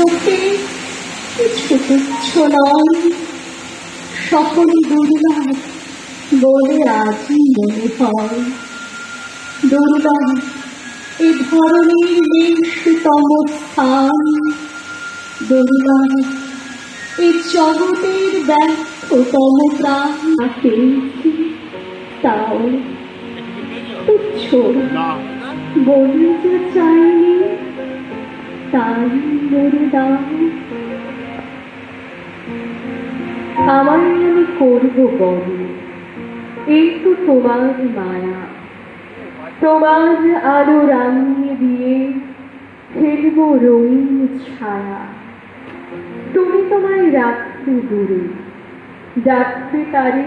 চোখে তুচ্ছ নয়। সকল দুর্লভ বলে আজই মনে হয়। দুর্লভ, এ ধরনের বেশতম স্থান। দুর্লভ, এ জগতের ব্যর্থতম প্রাণ। পেয়েছি তাও তুচ্ছ বলতে চাইনি আমার আমি করব বড়। এই তো তোমার মায়া। তোমার আলো রাঙিয়ে দিয়ে ফেলব রঙিন ছায়া। তুমি তোমায় রাখতে দূরে ডাকতে তারে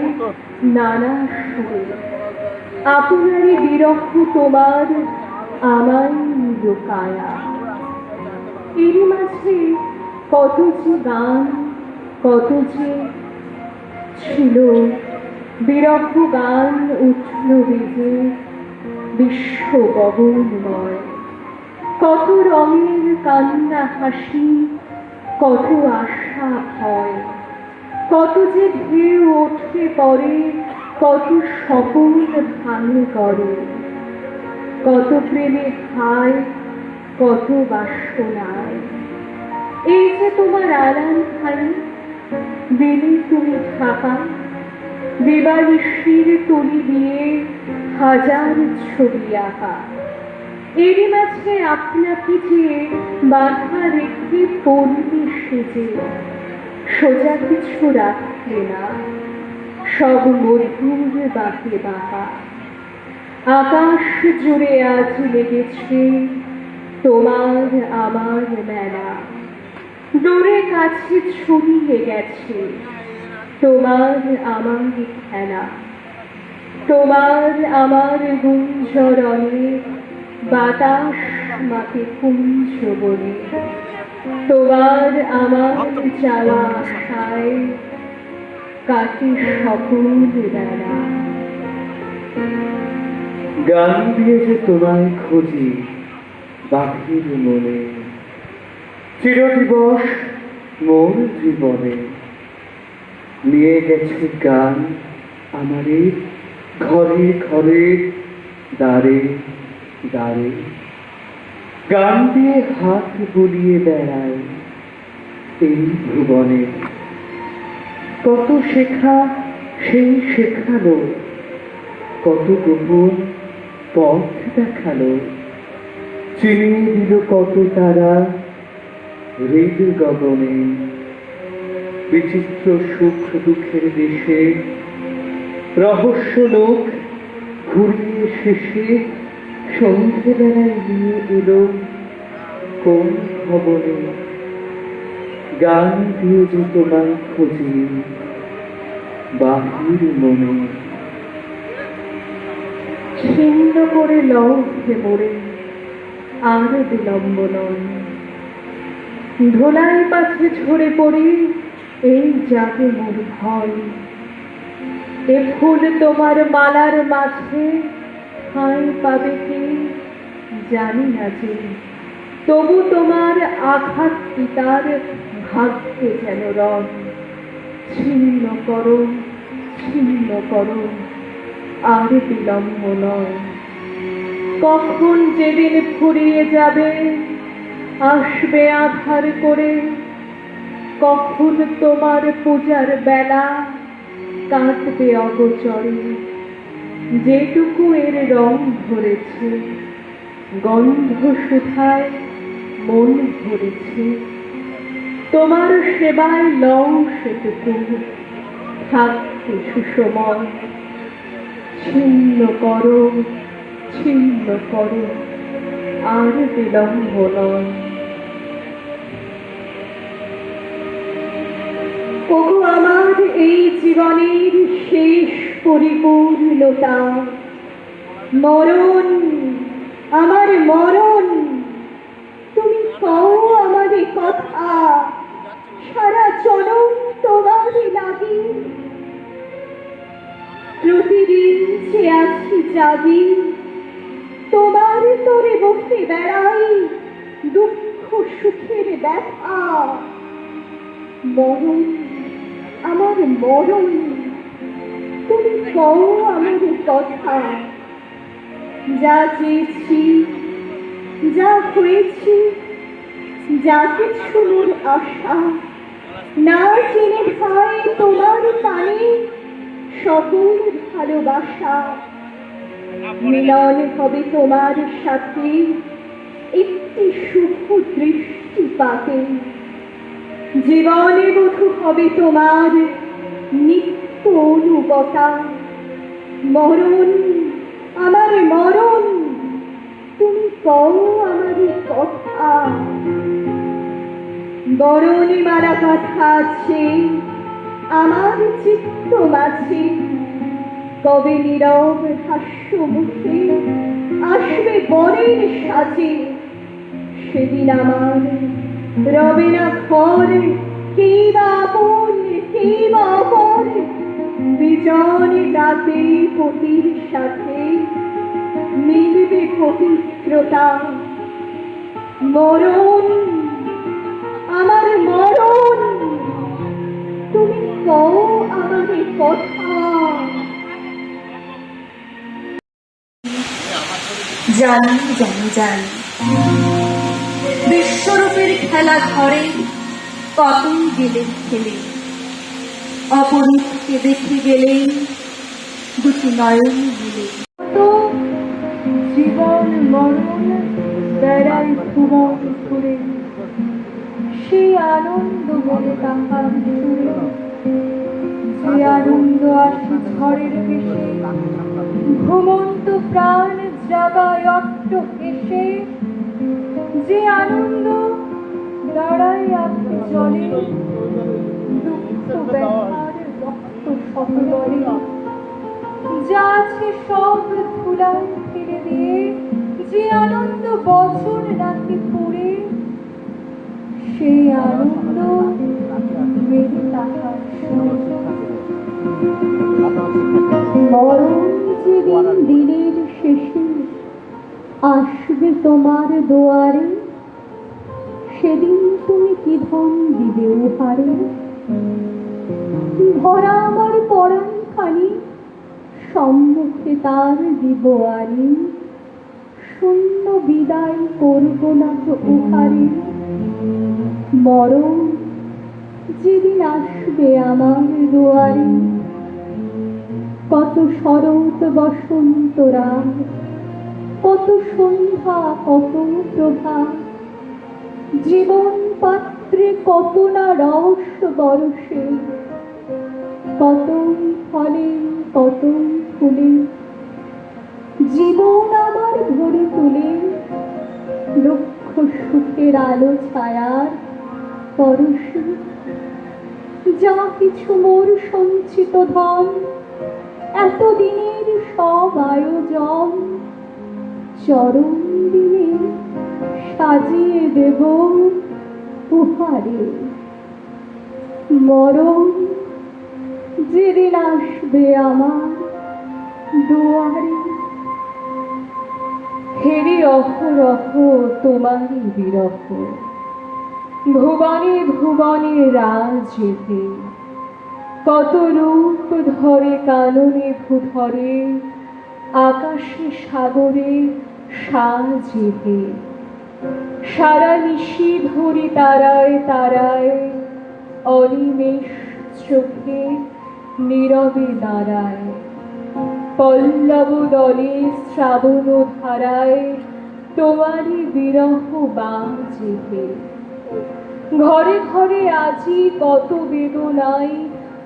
নানা সুরে। আপনারই বিরহ তোমার, আমায় লোকায়া এর মাঝে কত যে গান, কত যে ছিল। বিরহ গান উঠল বেজে বিশ্ব গগনময়। কত রঙের কান্না হাসি, কত আশা ভয়। কত যে ঢেউ ওঠে পরে কত স্বপন ভাঙে করে কত প্রেমে খায় কত বাসনায় এই যে তোমার আরাম খানি দিনে তুমি থাকা দেবালিশির তলি দিয়ে হাজার ছবি আঁকা। এরই মাঝে আপনাকে যে বাধা রেখে পড়বে সেজে, সোজা কিছু রাখলে না, সব মধুর বাঁকে বাঁকা। আকাশ জুড়ে আজ লেগেছে তোমার, আমার মেলা দূরে কাছে ছড়িয়ে গেছে। তোমার, আমার খেলা। তোমার, আমার গুঞ্জরণে, বাতাস মাকে কুঞ্জ বলে। তোমার, আমার জ্বালা আশায় কাটি সকল বেলা। গান দিয়ে যে তোমায় খুঁজি। বাহির মনে চিরদিবস মোর জীবনে। নিয়ে গেছে গান আমারে, ঘরে ঘরে দাঁড়ে দাঁড়ে গান দিয়ে হাত বুলিয়ে বেড়ায় এই ভুবনে। কত শেখা সেই শেখালো, কত গোপন পথ দেখাল। চিনিয়ে দিল কত তারা? হৃদ গগনে বিচিত্র সুখ দুঃখের দেশে। রহস্য লোক ঘুরিয়ে শেষে সন্ধ্যেবেলায় নিয়ে এলো কোন খবরে গান দিয়ে যে তোমায় খুঁজি বাহির মনে। ছিন্ন করে লঙ্ঘে মোড়ে আর বিলম্ব নয়। ধোলাই পাছে ঝরে পড়ি, এই যাবে মোর ভয়। এ ফুল তোমার মালার মাঝে ঠাঁই পাবে কি জানি না যে। তবু তোমার আঘাত পিতার ভাগ্যে যেন রং। ছিন্ন করো ছিন্ন করো, আর বিলম্ব নয়। কখন যেদিন ফুরিয়ে যাবে, আসবে আধার করে। কখন তোমার পূজার বেলা কাটবে অগচরে। যেটুকু এর রং ধরেছে, গন্ধ সুধায় মন ভরেছে। তোমার সেবায় লং সেটুকু থাকতে সুসময় ছিন্ন করো। ছিন্ন করো, আর বিলম্ব নয়। ওগো আমার এই জীবনের শেষ পরিপূর্ণতা, মরণ, আমার মরণ, তুমি কও আমাদের কথা। সারা জনম তোমারই লাগে। প্রতিদিন যে আছি জাগি তোমার তোরে বসে বেড়াই দুঃখ সুখের ব্যথা। মরণ, আমার মরণ, তুমি কও আমার কথা। যা চেয়েছি, যা হয়েছি, যা কিছু মোর আশা, না চিনে ভাই তোমার পানে সকল ভালোবাসা। মিলন হবে তোমার সাথে। একটি শুভ দৃষ্টিপাতে। জীবনে বধু হবে তোমার নিত্য অনুবতা। মরণ, আমার মরণ, তুমি কও আমার কথা। বরণে মারা কথা আছে, আমার চিত্ত মাঝে। কবে নীরব হাস্য মুখে আসবে বরের সাজে সেদিন আমার রবে না ঘর কে বা আপন কে বা অপর বিজনে রাতে পতির সাথে, মিলবে পবিত্রতা। মরণ, আমার মরণ, তুমি কও আমাকে কথা। জানি জানি জানি। বিশ্বরূপের খেলা ঘরে কতই গেলে খেলে। অপরূপকে দেখে গেলেন দুটি নয়ন মিলে। জীবন মরণ বেড়াই ভুবন ঘুরে সেই আনন্দ বলে তাহার সুরে যে আনন্দ আসে ঝড়ের বেশে ঘুমন্ত প্রাণ অট্ট এসে যে আনন্দ জলে দুঃখ যা আছে সব ধুলায় দিয়ে, যে আনন্দ বছর রাতে পড়ে, সেই আনন্দ মেরে তাহার যেদিন দিনের শেষে আসবে তোমার দুয়ারে? সেদিন তুমি কি ধন দিবে উহারে ভরা আমার পরাণ খানি সম্মুখে তার দিব আনি শূন্য বিদায় করব না তো উহারে মরণ যেদিন আসবে আমার দুয়ারে। কত শরৎ বসন্ত রাত কত সন্ধ্যা, কত প্রভা। জীবন পাত্রে কত না রস বরসে কতই ফলে কত ফুলে। জীবন আমার ভরে তুলে। লক্ষ সুখের আলো ছায়ার পরশে। যা কিছু মোর সঞ্চিত ধন এতদিনের সব আয়োজন। চরম দিনে সাজিয়ে দেব উহারে মরণ যেদিন আসবে আমার দুয়ারে। হেরি অহরহ তোমারই বিরহ। ভুবনে ভুবনে রাজেতে কত রূপ ধরে কাননে ভূধরে, আকাশে সাগরে সাজেতে সারা নিশি ধরি তারায় তারায়, অনিমেষ চোখে নীরবে দাঁড়ায়। পল্লব দলে শ্রাবণ ধারায়, তোমারই বিরহ বাজেতে ঘরে ঘরে আজি কত বেদনায়,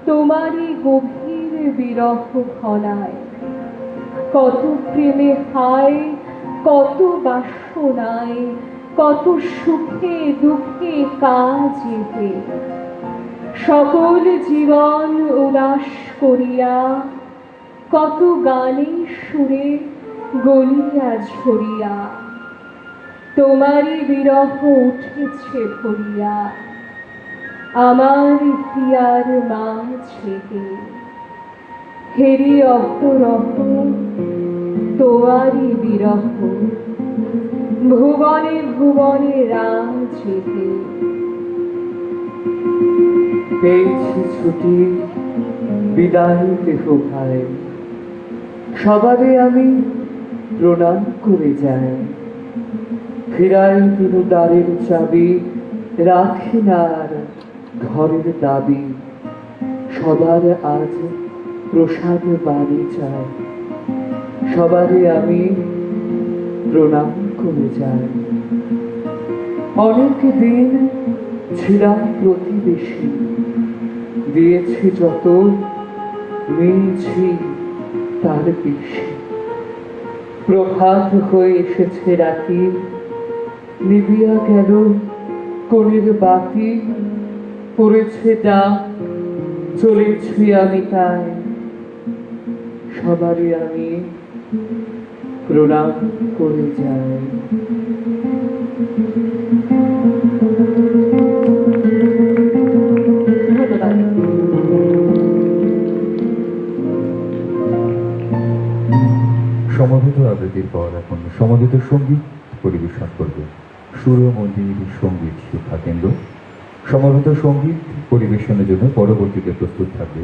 তোমারই গভীর বিরহ ঘনায় কত প্রেমে হায় কত বাসনায়, কত সুখে দুঃখে কাজেতে সকল জীবন উল্লাস করিয়া, কত গানে সুরে গলিয়া ঝরিয়া, তোমারই বিরহ উঠেছে ভরিয়া, আমার হিয়ার মাঝেতে হেরি অহরহ তোমারই বিরহ। ভুবনে ভুবনে রাজ চেপে পেয়েছি ছুটি দেহ ভাই। সবারে আমি প্রণাম করে যাই। ফিরাই দিল দ্বারের চাবি রাখি না আর ঘরের দাবি। সবার আজ প্রসাদ বাড়ি চাই। সবারে আমি প্রণাম করে যাই অনেক দিন ছিলাম প্রতিবেশী। দিয়েছি যত নিয়েছি তার বেশি। প্রভাত হয়ে এসেছে রাতি নিবিয়া গেল কোণের বাতি, পড়েছে ডাক, চলেছি আমি তাই। সবারই আমি প্রণাম করে ধন্যবাদ। সমবেত আবৃত্তির পর এখন সমবেত সংগীত পরিবেশন করবে সুর মন্দির সংগীত শিক্ষা কেন্দ্র। সমবেত সংগীত পরিবেশনের জন্য পরবর্তীতে প্রস্তুত থাকবে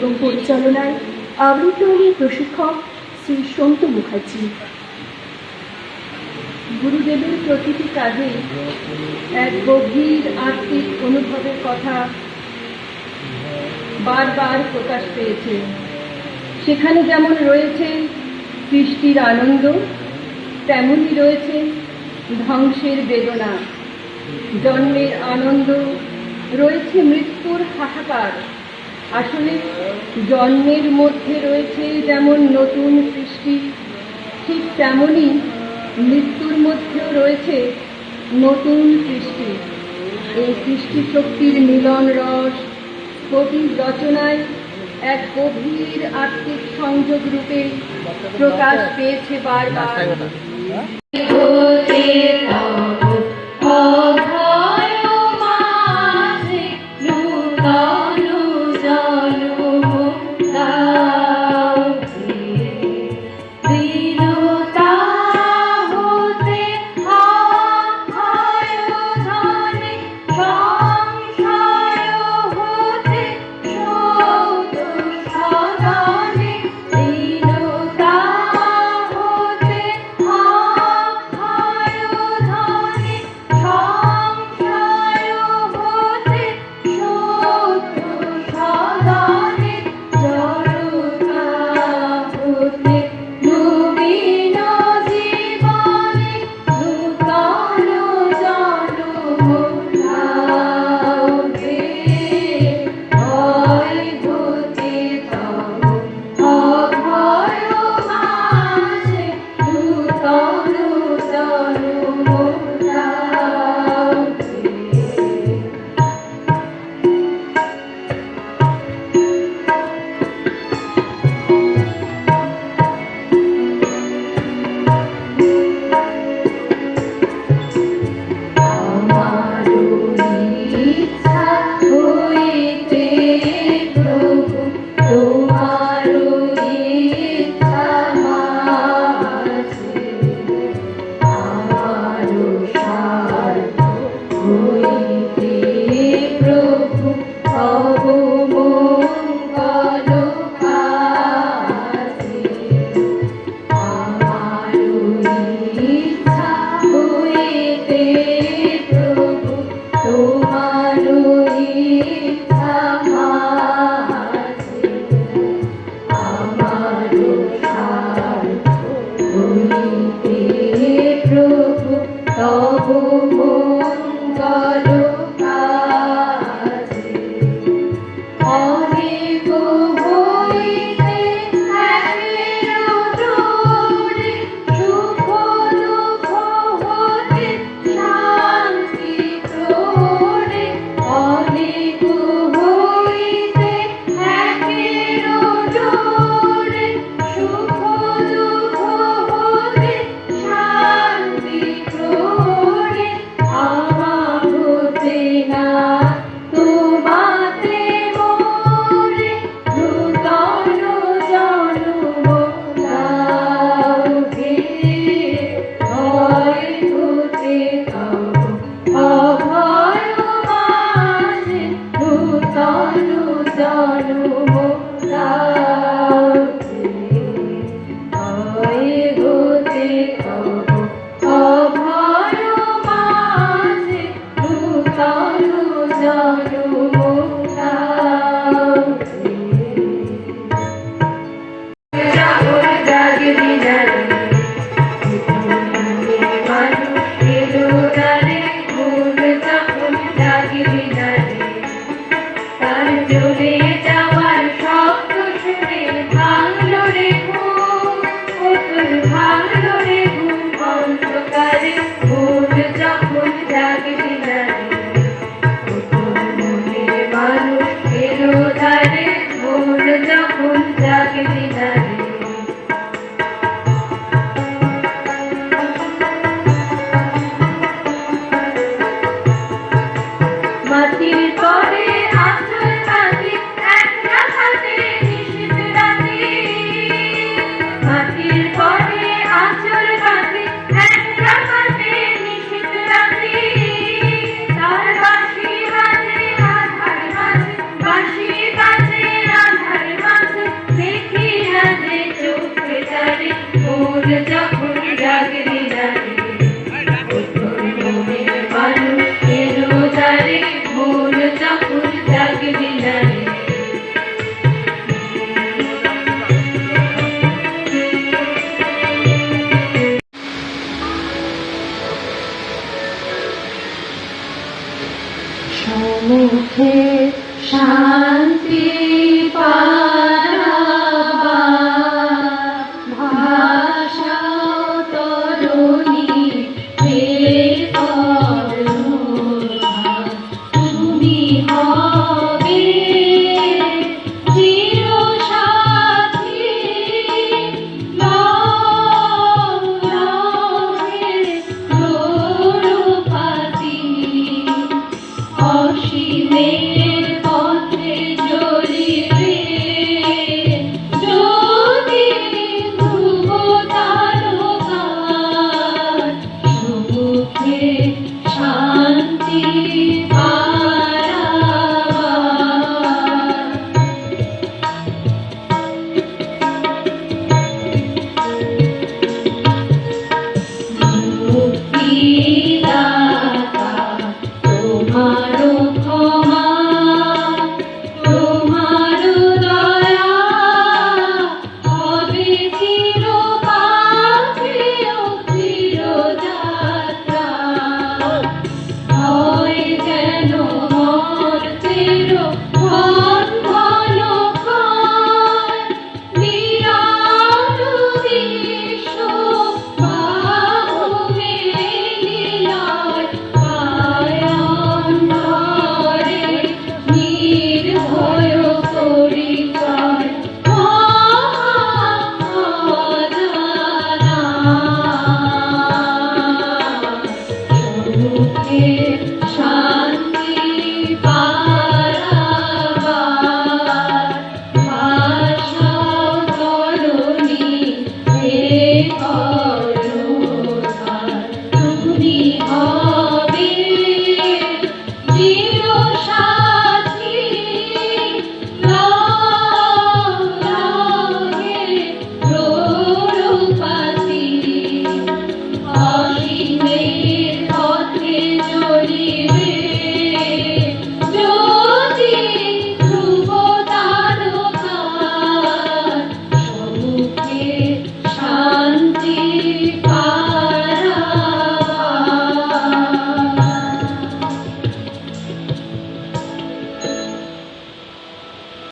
এবং পরিচালনায় আবৃত্তি প্রশিক্ষক শ্রী সন্তু মুখার্জি। গুরুদেবের প্রতিটি কাজে এক গভীর আত্মিক অনুভবের কথা বারবার প্রকাশ পেয়েছে। সেখানে যেমন রয়েছে সৃষ্টির আনন্দ, তেমনই রয়েছে ধ্বংসের বেদনা। জন্মের আনন্দ, রয়েছে মৃত্যুর হাহাকার। আসলে জন্মের মধ্যে রয়েছে যেমন নতুন সৃষ্টি ঠিক তেমনই মৃত্যুর মধ্যেও রয়েছে নতুন সৃষ্টি। এই সৃষ্টি শক্তির মিলন রস কবির রচনায় এক গভীর আত্মিক সংযোগ রূপে প্রকাশ পেয়েছে বারবার। সমুখে শান্তি